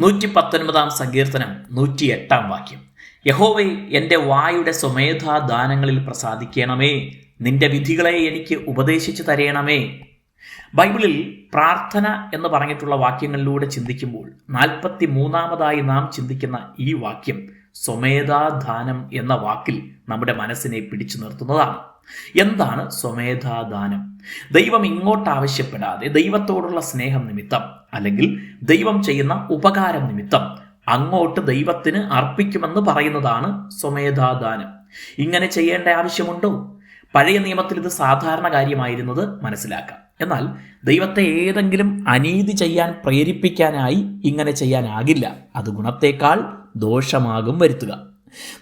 നൂറ്റി പത്തൊൻപതാം സങ്കീർത്തനം നൂറ്റി എട്ടാം വാക്യം. യഹോവേ എന്റെ വായുടെ സ്വമേധാ ദാനങ്ങളിൽ പ്രസാദിക്കണമേ. നിന്റെ വിധികളെ എനിക്ക് ഉപദേശിച്ചു തരയണമേ ബൈബിളിൽ പ്രാർത്ഥന എന്ന് പറഞ്ഞിട്ടുള്ള വാക്യങ്ങളിലൂടെ ചിന്തിക്കുമ്പോൾ നാൽപ്പത്തി മൂന്നാമതായി നാം ചിന്തിക്കുന്ന ഈ വാക്യം സ്വമേധാദാനം എന്ന വാക്കിൽ നമ്മുടെ മനസ്സിനെ പിടിച്ചു നിർത്തുന്നതാണ്. എന്താണ് സ്വമേധാദാനം? ദൈവം ഇങ്ങോട്ട് ആവശ്യപ്പെടാതെ ദൈവത്തോടുള്ള സ്നേഹം നിമിത്തം അല്ലെങ്കിൽ ദൈവം ചെയ്യുന്ന ഉപകാരം നിമിത്തം അങ്ങോട്ട് ദൈവത്തിന് അർപ്പിക്കുമെന്ന് പറയുന്നതാണ് സ്വമേധാദാനം. ഇങ്ങനെ ചെയ്യേണ്ട ആവശ്യമുണ്ടോ? പഴയ നിയമത്തിൽ ഇത് സാധാരണ കാര്യമായിരുന്നത് മനസ്സിലാക്കാം. എന്നാൽ ദൈവത്തെ ഏതെങ്കിലും അനീതി ചെയ്യാൻ പ്രേരിപ്പിക്കാനായി ഇങ്ങനെ ചെയ്യാനാകില്ല. അത് ഗുണത്തേക്കാൾ ദോഷമാകും വരുത്തുക.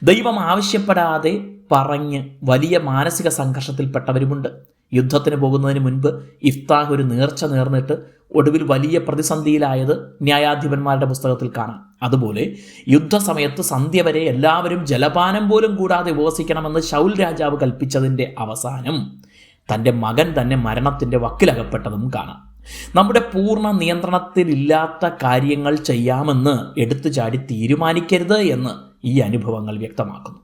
ദൈവം ആവശ്യപ്പെടാതെ പറഞ്ഞ് വലിയ മാനസിക സംഘർഷത്തിൽപ്പെട്ടവരുമുണ്ട്. യുദ്ധത്തിന് പോകുന്നതിന് മുൻപ് ഇഫ്താഹ് ഒരു നേർച്ച നേർന്നിട്ട് ഒടുവിൽ വലിയ പ്രതിസന്ധിയിലായത് ന്യായാധിപന്മാരുടെ പുസ്തകത്തിൽ കാണാം. അതുപോലെ യുദ്ധസമയത്ത് സന്ധ്യ വരെ എല്ലാവരും ജലപാനം പോലും കൂടാതെ ഉപവസിക്കണമെന്ന് ശൗൽ രാജാവ് കൽപ്പിച്ചതിന്റെ അവസാനം തന്റെ മകൻ തന്നെ മരണത്തിന്റെ വക്കിലകപ്പെട്ടതും കാണാം. നമ്മുടെ പൂർണ നിയന്ത്രണത്തിലില്ലാത്ത കാര്യങ്ങൾ ചെയ്യാമെന്ന് എടുത്തു ചാടി തീരുമാനിക്കരുത് എന്ന് ഈ അനുഭവങ്ങൾ വ്യക്തമാക്കുന്നു.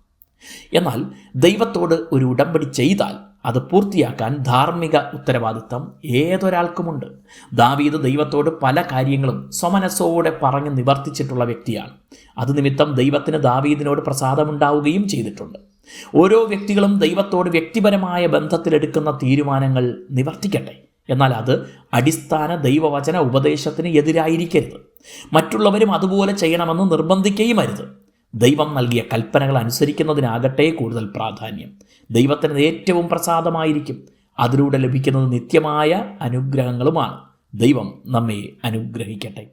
എന്നാൽ ദൈവത്തോട് ഒരു ഉടമ്പടി ചെയ്താൽ അത് പൂർത്തിയാക്കാൻ ധാർമ്മിക ഉത്തരവാദിത്തം ഏതൊരാൾക്കുമുണ്ട്? ദാവീദ് ദൈവത്തോട് പല കാര്യങ്ങളും സ്വമനസ്സോടെ പറഞ്ഞ് നിവർത്തിച്ചിട്ടുള്ള വ്യക്തിയാണ്. അത് നിമിത്തം ദൈവത്തിന് ദാവീദിനോട് പ്രസാദമുണ്ടാവുകയും ചെയ്തിട്ടുണ്ട്. ഓരോ വ്യക്തികളും ദൈവത്തോട് വ്യക്തിപരമായ ബന്ധത്തിലെടുക്കുന്ന തീരുമാനങ്ങൾ നിവർത്തിക്കട്ടെ. എന്നാൽ അത് അടിസ്ഥാന ദൈവവചന ഉപദേശത്തിന് എതിരായിരിക്കരുത്. മറ്റുള്ളവരും അതുപോലെ ചെയ്യണമെന്ന് നിർബന്ധിക്കുകയും അരുത്. ദൈവം നൽകിയ കൽപ്പനകൾ അനുസരിക്കുന്നതിനാകട്ടെ കൂടുതൽ പ്രാധാന്യം. ദൈവത്തിന് ഏറ്റവും പ്രസാദമായിരിക്കും. അതിലൂടെ ലഭിക്കുന്നത് നിത്യമായ അനുഗ്രഹങ്ങളുമാണ്. ദൈവം നമ്മെ അനുഗ്രഹിക്കട്ടെ.